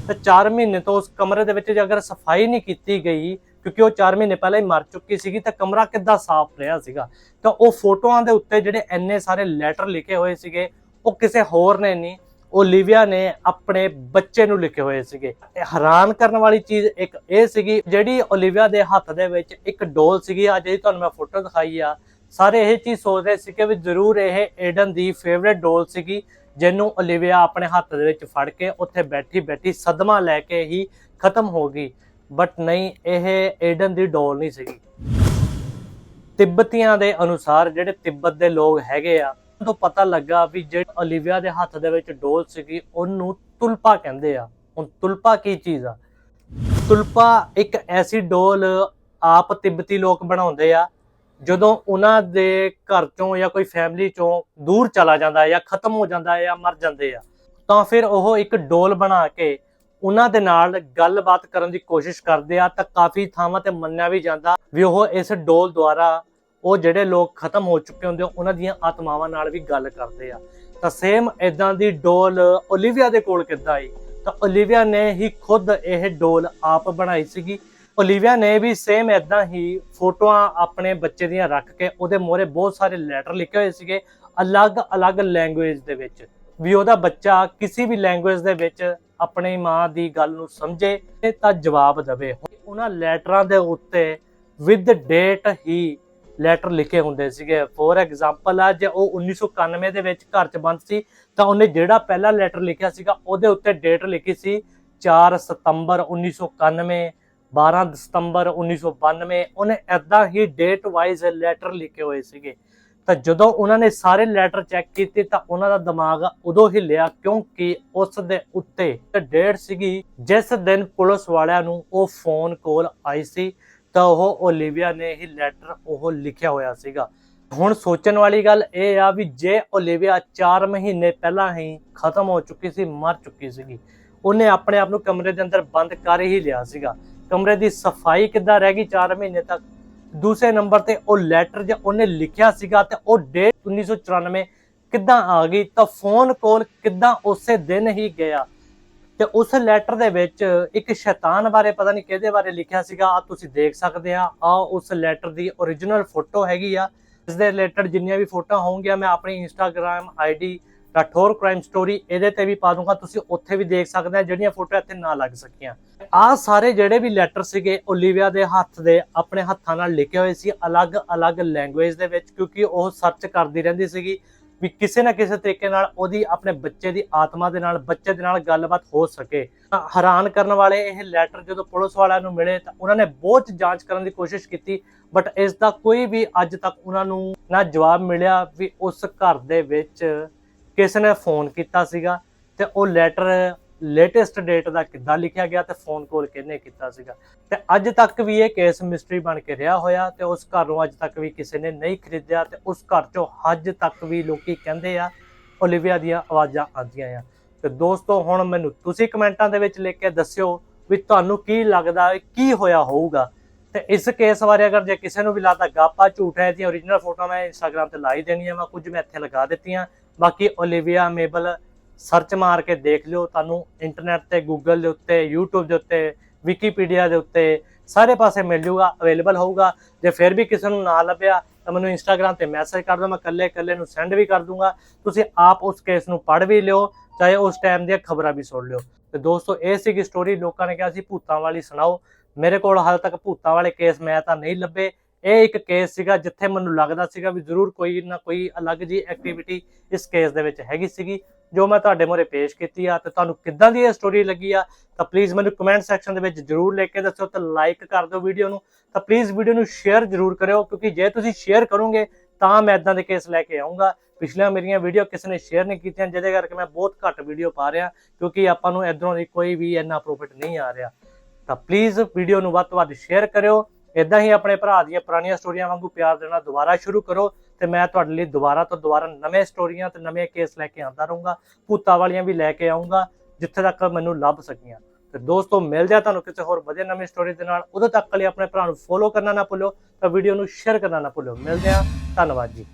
ਤਾਂ 4 ਮਹੀਨੇ ਤੋਂ ਉਸ ਕਮਰੇ ਦੇ ਵਿੱਚ ਜੇ ਅਗਰ ਸਫ਼ਾਈ ਨਹੀਂ ਕੀਤੀ ਗਈ, ਕਿਉਂਕਿ ਉਹ 4 ਮਹੀਨੇ ਪਹਿਲਾਂ ਹੀ ਮਰ ਚੁੱਕੀ ਸੀਗੀ, ਤਾਂ ਕਮਰਾ ਕਿੱਦਾਂ ਸਾਫ਼ ਰਿਹਾ ਸੀਗਾ? ਤਾਂ ਉਹ ਫੋਟੋਆਂ ਦੇ ਉੱਤੇ ਜਿਹੜੇ ਇੰਨੇ ਸਾਰੇ ਲੈਟਰ ਲਿਖੇ ਹੋਏ ਸੀਗੇ, ਉਹ ਕਿਸੇ ਹੋਰ ਨੇ ਨਹੀਂ ਓਲੀਵੀਆ ਨੇ ਆਪਣੇ ਬੱਚੇ ਨੂੰ ਲਿਖੇ ਹੋਏ ਸੀਗੇ। ਹੈਰਾਨ ਕਰਨ ਵਾਲੀ ਚੀਜ਼ ਇੱਕ ਇਹ ਸੀਗੀ, ਜਿਹੜੀ ਓਲੀਵੀਆ ਦੇ ਹੱਥ ਦੇ ਵਿੱਚ ਇੱਕ ਡੋਲ ਸੀਗੀ ਅੱਜ ਜਿਹੜੀ ਤੁਹਾਨੂੰ ਮੈਂ ਫੋਟੋ ਦਿਖਾਈ ਆ, ਸਾਰੇ ਇਹ ਚੀਜ਼ ਸੋਚਦੇ ਸੀ ਕਿ ਵੀ ਜ਼ਰੂਰ ਇਹ ਏਡਨ ਦੀ ਫੇਵਰੇਟ ਡੋਲ ਸੀਗੀ ਜਿਹਨੂੰ ਓਲੀਵੀਆ ਆਪਣੇ ਹੱਥ ਦੇ ਵਿੱਚ ਫੜ ਕੇ ਉੱਥੇ ਬੈਠੀ ਬੈਠੀ ਸਦਮਾ ਲੈ ਕੇ ਹੀ ਖਤਮ ਹੋ ਗਈ। ਬਟ ਨਹੀਂ, ਇਹ ਏਡਨ ਦੀ ਡੋਲ ਨਹੀਂ ਸੀਗੀ। ਤਿੱਬਤੀਆਂ ਦੇ ਅਨੁਸਾਰ ਜਿਹੜੇ ਤਿੱਬਤ ਦੇ ਲੋਕ ਹੈਗੇ ਆ, ਉਹਨਾਂ ਤੋਂ ਪਤਾ ਲੱਗਾ ਵੀ ਜਿਹੜੀ ਓਲੀਵੀਆ ਦੇ ਹੱਥ ਦੇ ਵਿੱਚ ਡੋਲ ਸੀਗੀ, ਉਹਨੂੰ ਤੁਲਪਾ ਕਹਿੰਦੇ ਆ। ਹੁਣ ਤੁਲਪਾ ਕੀ ਚੀਜ਼ ਆ? ਤੁਲਪਾ ਇੱਕ ਐਸੀ ਡੋਲ ਆਪ ਤਿੱਬਤੀ ਲੋਕ ਬਣਾਉਂਦੇ ਆ ਜਦੋਂ ਉਹਨਾਂ ਦੇ ਘਰ ਚੋਂ ਜਾਂ ਕੋਈ ਫੈਮਿਲੀ ਚੋਂ ਦੂਰ ਚਲਾ ਜਾਂਦਾ ਹੈ ਜਾਂ ਖਤਮ ਹੋ ਜਾਂਦਾ ਹੈ ਜਾਂ ਮਰ ਜਾਂਦੇ ਆ ਤਾਂ ਫਿਰ ਉਹ ਇੱਕ ਡੋਲ ਬਣਾ ਕੇ ਉਹਨਾਂ ਦੇ ਨਾਲ ਗੱਲਬਾਤ ਕਰਨ ਦੀ ਕੋਸ਼ਿਸ਼ ਕਰਦੇ ਆ ਤਾਂ ਕਾਫੀ ਥਾਵਾਂ ਤੇ ਮੰਨਿਆ ਵੀ ਜਾਂਦਾ ਵੀ ਉਹ ਇਸ ਡੋਲ ਦੁਆਰਾ ਉਹ ਜਿਹੜੇ ਲੋਕ ਖਤਮ ਹੋ ਚੁੱਕੇ ਹੁੰਦੇ ਆ, ਉਹਨਾਂ ਦੀਆਂ ਆਤਮਾਵਾਂ ਨਾਲ ਵੀ ਗੱਲ ਕਰਦੇ ਆ। ਤਾਂ ਸੇਮ ਇਦਾਂ ਦੀ ਡੋਲ ਓਲੀਵੀਆ ਦੇ ਕੋਲ ਕਿੱਦਾਂ ਆਈ? ਤਾਂ ਓਲੀਵੀਆ ਨੇ ਹੀ ਖੁਦ ਇਹ ਡੋਲ ਆਪ ਬਣਾਈ ਸੀਗੀ। ਓਲੀਵੀਆ ਨੇ ਵੀ ਸੇਮ ਇਦਾਂ ਹੀ ਫੋਟੋਆਂ ਆਪਣੇ ਬੱਚੇ ਦੀਆਂ ਰੱਖ ਕੇ ਉਹਦੇ ਮੋਹਰੇ ਬਹੁਤ ਸਾਰੇ ਲੈਟਰ ਲਿਖੇ ਹੋਏ ਸੀਗੇ ਅਲੱਗ-ਅਲੱਗ ਲੈਂਗੁਏਜ ਦੇ ਵਿੱਚ। ਵੀ ਉਹਦਾ ਬੱਚਾ ਕਿਸੇ ਵੀ ਲੈਂਗੁਏਜ ਦੇ ਵਿੱਚ ਆਪਣੀ ਮਾਂ ਦੀ ਗੱਲ ਨੂੰ ਸਮਝੇ ਤੇ ਤਾਂ ਜਵਾਬ ਦੇਵੇ। ਉਹਨਾਂ ਲੈਟਰਾਂ ਦੇ ਉੱਤੇ ਵਿਦ ਡੇਟ ਹੀ ਲੈਟਰ ਲਿਖੇ ਹੁੰਦੇ ਸੀਗੇ। ਫੋਰ ਐਗਜ਼ਾਮਪਲ ਆ, ਜੇ ਉਹ 1991 ਦੇ ਵਿੱਚ ਘਰ 'ਚ ਬੰਦ ਸੀ, ਤਾਂ ਉਹਨੇ ਜਿਹੜਾ ਪਹਿਲਾ ਲੈਟਰ ਲਿਖਿਆ ਸੀਗਾ, ਉਹਦੇ ਉੱਤੇ ਡੇਟ ਲਿਖੀ ਸੀ 4 ਸਤੰਬਰ 1991 12 ਸਤੰਬਰ 1992 ਉਹਨੇ ਐਦਾਂ ਹੀ ਡੇਟ ਵਾਈਜ਼ ਲੈਟਰ ਲਿਖੇ ਹੋਏ ਸੀਗੇ। ਤਾਂ ਜਦੋਂ ਉਹਨਾਂ ਨੇ ਸਾਰੇ ਲੈਟਰ ਚੈੱਕ ਕੀਤੇ ਤਾਂ ਉਹਨਾਂ ਦਾ ਦਿਮਾਗ ਉਦੋਂ ਹਿੱਲਿਆ ਕਿਉਂਕਿ ਉਸ ਦੇ ਉੱਤੇ ਡੇਟ ਸੀਗੀ, ਜਿਸ ਦਿਨ ਪੁਲਿਸ ਵਾਲਿਆਂ ਨੂੰ ਉਹ ਫੋਨ ਕਾਲ ਆਈ ਸੀ, ਤਾਂ ਉਹ ਓਲੀਵੀਆ ਨੇ ਹੀ ਲੈਟਰ ਉਹ ਲਿਖਿਆ ਹੋਇਆ ਸੀਗਾ। ਹੁਣ ਸੋਚਣ ਵਾਲੀ ਗੱਲ ਇਹ ਆ ਵੀ ਜੇ ਓਲੀਵੀਆ 4 ਮਹੀਨੇ ਪਹਿਲਾਂ ਹੀ ਖਤਮ ਹੋ ਚੁੱਕੀ ਸੀ, ਮਰ ਚੁੱਕੀ ਸੀਗੀ, ਉਹਨੇ ਆਪਣੇ ਆਪ ਨੂੰ ਕਮਰੇ ਦੇ ਅੰਦਰ ਬੰਦ ਕਰ ਹੀ ਲਿਆ ਸੀਗਾ। ਕਮਰੇ ਦੀ ਸਫ਼ਾਈ ਕਿੱਦਾਂ ਰਹਿ ਗਈ 4 ਮਹੀਨੇ ਤੱਕ? ਦੂਸਰੇ ਨੰਬਰ ਤੇ ਉਹ ਲੈਟਰ ਜੇ ਉਹਨੇ ਲਿਖਿਆ ਸੀਗਾ ਤੇ ਉਹ ਡੇਟ 1994 ਕਿੱਦਾਂ ਆ ਗਈ? ਤਾਂ ਫੋਨ ਕਾਲ ਕਿੱਦਾਂ ਉਸੇ ਦਿਨ ਹੀ ਗਿਆ? ਤੇ ਉਸ ਲੈਟਰ ਦੇ ਵਿੱਚ ਇੱਕ ਸ਼ੈਤਾਨ ਬਾਰੇ ਪਤਾ ਨਹੀਂ ਕਿਹਦੇ ਬਾਰੇ ਲਿਖਿਆ ਸੀਗਾ? ਆ ਤੁਸੀਂ ਦੇਖ ਸਕਦੇ ਆ। ਆ ਉਸ ਲੈਟਰ ਦੀ origignal ਫੋਟੋ ਹੈਗੀ ਆ। ਇਸ ਦੇ ਰਿਲੇਟਡ ਜਿੰਨੀਆਂ ਵੀ ਫੋਟੋਆਂ ਹੋਣਗੀਆਂ, ਮੈਂ ਆਪਣੀ Instagram ID Rathore crime story ਇਹਦੇ ਤੇ ਵੀ ਪਾ ਦੂੰਗਾ। ਤੁਸੀਂ ਉੱਥੇ ਵੀ ਦੇਖ ਸਕਦੇ ਆ, ਜਿਹੜੀਆਂ ਫੋਟੋ ਇੱਥੇ ਨਾ ਲੱਗ ਸਕੀਆਂ। ਆ ਸਾਰੇ ਜਿਹੜੇ ਵੀ ਲੈਟਰ ਸੀਗੇ ਓਲੀਵੀਆ ਦੇ ਹੱਥ ਦੇ, ਆਪਣੇ ਹੱਥਾਂ ਨਾਲ ਲਿਖੇ ਹੋਏ ਸੀ ਅਲੱਗ-ਅਲੱਗ ਲੈਂਗੁਏਜ ਦੇ ਵਿੱਚ, ਕਿਉਂਕਿ ਉਹ ਸਰਚ ਕਰਦੀ ਰਹਿੰਦੀ ਸੀਗੀ ਵੀ ਕਿਸੇ ਨਾ ਕਿਸੇ ਤਰੀਕੇ ਨਾਲ ਉਹਦੀ, ਆਪਣੇ ਬੱਚੇ ਦੀ ਆਤਮਾ ਦੇ ਨਾਲ, ਬੱਚੇ ਦੇ ਨਾਲ ਗੱਲਬਾਤ ਹੋ ਸਕੇ। ਤਾਂ ਹੈਰਾਨ ਕਰਨ ਵਾਲੇ ਇਹ ਲੈਟਰ ਜਦੋਂ ਪੁਲਿਸ ਵਾਲਿਆਂ ਨੂੰ ਮਿਲੇ, ਤਾਂ ਉਹਨਾਂ ਨੇ ਬਹੁਤ ਜਾਂਚ ਕਰਨ ਦੀ ਕੋਸ਼ਿਸ਼ ਕੀਤੀ ਬਟ ਇਸ ਦਾ ਕੋਈ ਵੀ ਅੱਜ ਤੱਕ ਉਹਨਾਂ ਨੂੰ ਨਾ ਜਵਾਬ ਮਿਲਿਆ ਵੀ ਉਸ ਘਰ ਦੇ ਵਿੱਚ ਕਿਸ ਨੇ ਫੋਨ ਕੀਤਾ ਸੀਗਾ ਤੇ ਉਹ ਲੈਟਰ ਲੇਟੈਸਟ ਡੇਟ ਦਾ ਕਿੱਦਾਂ ਲਿਖਿਆ ਗਿਆ ਤੇ ਫੋਨ ਕਾਲ ਕਿਹਨੇ ਕੀਤਾ ਸੀਗਾ। ਤੇ ਅੱਜ ਤੱਕ ਵੀ ਇਹ ਕੇਸ ਮਿਸਟਰੀ ਬਣ ਕੇ ਰਿਹਾ ਹੋਇਆ ਤੇ ਉਸ ਘਰ ਨੂੰ ਅੱਜ ਤੱਕ ਵੀ ਕਿਸੇ ਨੇ ਨਹੀਂ ਖਰੀਦਿਆ ਤੇ ਉਸ ਘਰ ਚੋਂ ਅੱਜ ਤੱਕ ਵੀ ਲੋਕੀ ਕਹਿੰਦੇ ਆ ਓਲੀਵੀਆ ਦੀਆਂ ਆਵਾਜ਼ਾਂ ਆਉਂਦੀਆਂ ਆ। ਤੇ ਦੋਸਤੋ, ਹੁਣ ਮੈਨੂੰ ਤੁਸੀਂ ਕਮੈਂਟਾਂ ਦੇ ਵਿੱਚ ਲਿਖ ਕੇ ਦੱਸਿਓ ਵੀ ਤੁਹਾਨੂੰ ਕੀ ਲੱਗਦਾ ਕੀ ਹੋਇਆ ਹੋਊਗਾ। ਤੇ ਇਸ ਕੇਸ ਬਾਰੇ ਅਗਰ ਜੇ ਕਿਸੇ ਨੂੰ ਵੀ ਲੱਗਦਾ, ਗਾਪਾ ਝੂਠ ਹੈ ਇਹਦੀਆਂ ਓਰੀਜਨਲ ਫੋਟੋਆਂ ਮੈਂ ਇੰਸਟਾਗ੍ਰam ਤੇ ਲਾਈ ਦੇਣੀਆਂ ਆ ਮੈਂ ਕੁਝ ਮੈਂ ਇੱਥੇ ਲਗਾ ਦਿੱਤੀਆਂ। ਬਾਕੀ ਓਲੀਵੀਆ ਮੇਬਲ ਸਰਚ ਮਾਰ ਕੇ ਦੇਖ ਲਿਓ, ਤੁਹਾਨੂੰ ਇੰਟਰਨੈਟ ਤੇ ਗੂਗਲ ਦੇ ਉੱਤੇ, YouTube ਦੇ ਉੱਤੇ ਵਿਕੀਪੀਡੀਆ ਦੇ ਉੱਤੇ ਸਾਰੇ ਪਾਸੇ ਮਿਲ ਜੂਗਾ ਅਵੇਲੇਬਲ ਹੋਊਗਾ। ਜੇ ਫਿਰ ਵੀ ਕਿਸੇ ਨੂੰ ਨਾ ਲੱਭਿਆ, ਤਾਂ ਮੈਨੂੰ ਇੰਸਟਾਗ੍ਰam ਤੇ ਮੈਸੇਜ ਕਰ ਦਿਓ, ਮੈਂ ਕੱਲੇ ਕੱਲੇ ਨੂੰ ਸੈਂਡ ਵੀ ਕਰ ਦੂੰਗਾ। ਤੁਸੀਂ ਆਪ ਉਸ ਕੇਸ ਨੂੰ ਪੜ੍ਹ ਵੀ ਲਿਓ, ਚਾਹੇ ਉਸ ਟਾਈਮ ਦੀਆਂ ਖਬਰਾਂ ਵੀ ਸੁਣ ਲਿਓ। ਤੇ ਦੋਸਤੋ, ਇਹ ਸੀਗੀ ਸਟੋਰੀ ਲੋਕਾਂ ਨੇ ਕਿਹਾ ਸੀ, ਭੂਤਾਂ ਵਾਲੀ ਸੁਣਾਓ। ਮੇਰੇ ਕੋਲ ਹਾਲ ਤੱਕ ਭੂਤਾਂ ਵਾਲੇ ਕੇਸ ਮੈਂ ਤਾਂ ਨਹੀਂ ਲੱਭੇ। ਇਹ ਇੱਕ ਕੇਸ ਸੀਗਾ ਜਿੱਥੇ ਮੈਨੂੰ ਲੱਗਦਾ ਸੀਗਾ ਵੀ ਜ਼ਰੂਰ ਕੋਈ ਨਾ ਕੋਈ ਅਲੱਗ ਜੀ ਐਕਟੀਵਿਟੀ ਇਸ ਕੇਸ ਦੇ ਵਿੱਚ ਹੈਗੀ ਸੀਗੀ, ਜੋ ਮੈਂ ਤੁਹਾਡੇ ਮੂਹਰੇ ਪੇਸ਼ ਕੀਤੀ ਆ ਤੇ ਤੁਹਾਨੂੰ ਕਿੱਦਾਂ ਦੀ ਇਹ ਸਟੋਰੀ ਲੱਗੀ ਆ, ਤਾਂ ਪਲੀਜ਼ ਮੈਨੂੰ ਕਮੈਂਟ ਸੈਕਸ਼ਨ ਦੇ ਵਿੱਚ ਜਰੂਰ ਲੈ ਕੇ ਦੱਸਿਓ ਤੇ ਲਾਈਕ ਕਰ ਦਿਓ ਵੀਡੀਓ ਨੂੰ, ਤਾਂ ਪਲੀਜ਼ ਵੀਡੀਓ ਨੂੰ ਸ਼ੇਅਰ ਜਰੂਰ ਕਰਿਓ, ਕਿਉਂਕਿ ਜੇ ਤੁਸੀਂ ਸ਼ੇਅਰ ਕਰੋਗੇ ਤਾਂ ਮੈਂ ਇਦਾਂ ਦੇ ਕੇਸ ਲੈ ਕੇ ਆਉਂਗਾ ਪਿਛਲੀਆਂ ਮੇਰੀਆਂ ਵੀਡੀਓ ਕਿਸੇ ਨੇ ਸ਼ੇਅਰ ਨਹੀਂ ਕੀਤੀਆਂ, ਜਿਹਦੇ ਕਰਕੇ ਮੈਂ ਬਹੁਤ ਘੱਟ ਵੀਡੀਓ ਪਾ ਰਿਹਾ, ਕਿਉਂਕਿ ਆਪਾਂ ਨੂੰ ਇਧਰੋਂ ਦੀ ਕੋਈ ਵੀ ਇੰਨਾ ਪ੍ਰੋਫਿਟ ਨਹੀਂ ਆ ਰਿਹਾ। ਤਾਂ ਪਲੀਜ਼ ਵੀਡੀਓ ਨੂੰ ਵੱਧ ਤੋਂ ਵੱਧ ਸ਼ੇਅਰ ਕਰਿਓ ਇਦਾਂ ਹੀ ਆਪਣੇ ਭਰਾ ਦੀਆਂ ਪੁਰਾਣੀਆਂ ਸਟੋਰੀਆਂ ਵਾਂਗੂ ਪਿਆਰ ਦੇਣਾ ਦੁਬਾਰਾ ਸ਼ੁਰੂ ਕਰੋ ਤੇ ਮੈਂ ਤੁਹਾਡੇ ਲਈ ਦੁਬਾਰਾ ਤੋਂ ਦੁਬਾਰਾ ਨਵੇਂ ਸਟੋਰੀਆਂ ਤੇ ਨਵੇਂ ਕੇਸ ਲੈ ਕੇ ਆਉਂਦਾ ਰਹੂੰਗਾ, ਭੂਤਾਂ ਵਾਲੀਆਂ ਵੀ ਲੈ ਕੇ ਆਉਂਗਾ, ਜਿੱਥੇ ਤੱਕ ਮੈਨੂੰ ਲੱਭ ਸਕੀਆਂ। ਤੇ ਦੋਸਤੋ, ਮਿਲਦੇ ਆ ਤੁਹਾਨੂੰ ਕਿਸੇ ਹੋਰ ਵਧੀਆ ਨਵੀਂ ਸਟੋਰੀ ਦੇ ਨਾਲ। ਉਦੋਂ ਤੱਕ ਲਈ ਆਪਣੇ ਭਰਾ ਨੂੰ ਫੋਲੋ ਕਰਨਾ ਨਾ ਭੁੱਲਿਓ ਤਾਂ ਵੀਡੀਓ ਨੂੰ ਸ਼ੇਅਰ ਕਰਨਾ ਨਾ ਭੁੱਲਿਓ ਮਿਲਦੇ ਆ ਧੰਨਵਾਦ ਜੀ।